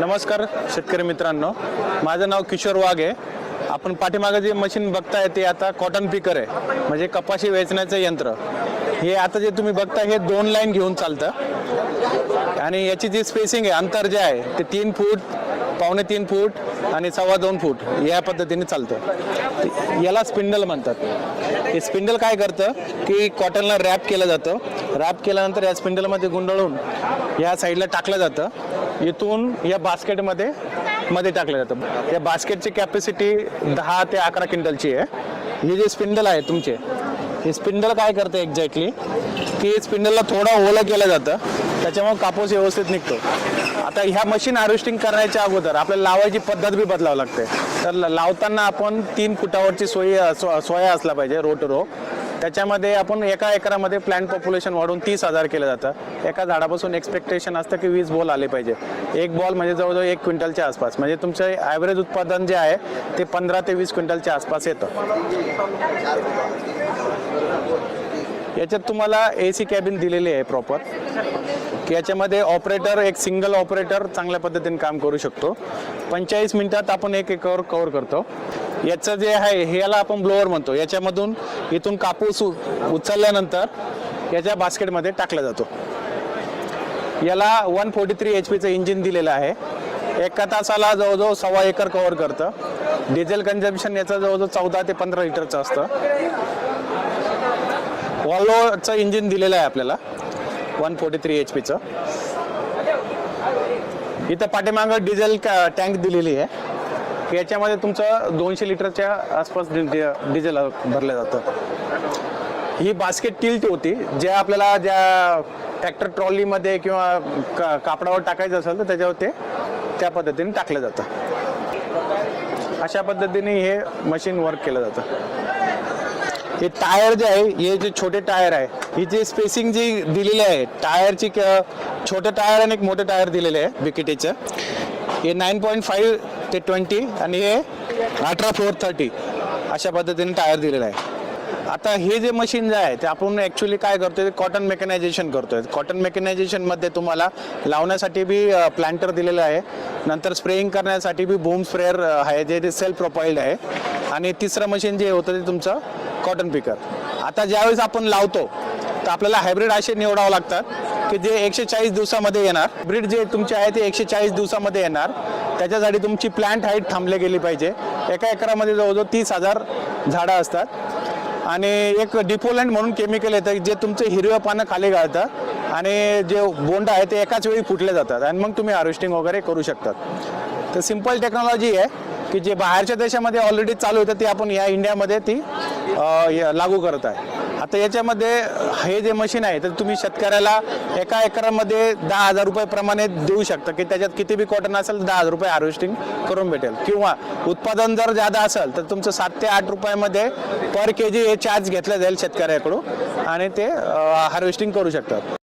नमस्कार शेतकरी मित्रांनो. माझं नाव किशोर वाघ. आहे आपण पाठीमागं जे मशीन बघताय ते आता कॉटन पिकर आहे. म्हणजे कपाशी वेचण्याचं यंत्र. हे आता जे तुम्ही बघताय हे दोन लाईन घेऊन चालतं. आणि याची जी स्पेसिंग आहे अंतर जे आहे ते तीन फूट पावणे तीन फूट आणि सव्वा दोन फूट या पद्धतीने चालतं. याला स्पिंडल म्हणतात. हे स्पिंडल काय करतं? की कॉटनला रॅप केलं जातं. रॅप केल्यानंतर या स्पिंडलमध्ये गुंडळून या साईडला टाकलं जातं. इथून या बास्केटमध्ये मध्ये टाकलं जातं. या बास्केटची कॅपॅसिटी दहा ते अकरा क्विंटलची आहे. हे जे स्पिंडल आहे तुमचे हे स्पिंडल काय करते एक्झॅक्टली की स्पिंडलला थोडं ओलं केलं जातं त्याच्यामुळे कापूस व्यवस्थित निघतो. आता ह्या मशीन हार्वेस्टिंग करण्याच्या अगोदर आपल्याला लावायची पद्धत बी बदलावं लागते. तर लावताना आपण तीन फुटावरची सोयी सोया असला पाहिजे रो रो त्याच्यामध्ये आपण एका एकरामध्ये प्लांट पॉप्युलेशन वाढून तीस हजार केलं जातं. एका झाडापासून एक्सपेक्टेशन असतं की वीस बॉल आले पाहिजे. एक बॉल म्हणजे जवळजवळ एक क्विंटलच्या आसपास. म्हणजे तुमचं ॲव्हरेज उत्पादन जे आहे ते पंधरा ते वीस क्विंटलच्या आसपास येतं. याच्यात तुम्हाला ए सी कॅबिन दिलेली आहे प्रॉपर की याच्यामध्ये ऑपरेटर एक सिंगल ऑपरेटर चांगल्या पद्धतीने काम करू शकतो. पंचेचाळीस मिनिटात आपण एक एकवर कव्हर करतो. याचं जे आहे हे याला आपण ब्लोअर म्हणतो. याच्यामधून इथून कापूस उचलल्यानंतर याच्या बास्केटमध्ये टाकला जातो. याला वन फोर्टी थ्री एच पीचं इंजिन दिलेलं आहे. एका तासाला जवळजवळ सव्वा एकर कव्हर करतं. डिझेल कन्झम्पशन याचं जवळजवळ चौदा ते पंधरा लिटरचं असतं. वॉल्वोचं इंजिन दिलेलं आहे आपल्याला. वन फोर्टी थ्री एच पीचं इथं पाठीमागं डिझेल टँक दिलेली आहे. याच्यामध्ये तुमचं दोनशे लिटरच्या आसपास डिझेल भरलं जातं. ही बास्केट टिल्ट होती जे आपल्याला ज्या ट्रॅक्टर ट्रॉलीमध्ये किंवा का कापडावर टाकायचं असेल तर त्याच्यावर ते त्या पद्धतीने टाकलं जातं. अशा पद्धतीने हे मशीन वर्क केलं जातं. हे टायर जे आहे हे जे छोटे टायर आहे ही जी स्पेसिंग जी दिलेली आहे टायरची छोटं टायर आणि एक मोठं टायर दिलेलं आहे बिकेटीचं हे नाईन पॉईंट फाईव्ह ते ट्वेंटी आणि हे अठरा फोर थर्टी अशा पद्धतीने टायर दिलेला आहे. आता हे जे मशीन जे आहे ते आपण ॲक्च्युली काय करतोय? ते कॉटन मेकनायझेशन करतोय. कॉटन मेकनायझेशनमध्ये तुम्हाला लावण्यासाठी बी प्लांटर दिलेलं आहे. नंतर स्प्रेइंग करण्यासाठी बी बूम स्प्रेअर आहे जे ते सेल्फ प्रोपाईल्ड आहे. आणि तिसरं मशीन जे होतं ते तुमचं कॉटन पिकर आता ज्यावेळेस आपण लावतो तर आपल्याला हायब्रिड असे निवडावं लागतात. की जे एकशे चाळीस दिवसामध्ये येणार ब्रीड जे तुमचे आहे ते एकशे चाळीस दिवसामध्ये येणार. त्याच्यासाठी तुमची प्लांट हाईट थांबली गेली पाहिजे. एका एकरामध्ये जवळजवळ तीस हजार झाडं असतात. आणि एक डिफोलंट म्हणून केमिकल येतं जे तुमचे हिरव्या पानं खाली घालतं आणि जे बोंड आहे ते एकाच वेळी फुटले जातात. आणि मग तुम्ही हार्वेस्टिंग वगैरे करू शकतात. तर सिंपल टेक्नॉलॉजी आहे की जे बाहेरच्या देशामध्ये ऑलरेडी चालू होतं ती आपण या इंडियामध्ये ती लागू करत आहे. आता याच्यामध्ये हे जे मशीन आहे तर तुम्ही शेतकऱ्याला एका एकरामध्ये दहा हजार रुपये प्रमाणे देऊ शकता. की त्याच्यात किती बी कॉटन असेल दहा हजार रुपये हार्वेस्टिंग करून भेटेल. किंवा उत्पादन जर जादा असेल तर तुमचं सात ते आठ रुपयामध्ये पर के जी हे चार्ज घेतला जाईल शेतकऱ्याकडून. आणि ते हार्वेस्टिंग करू शकतात.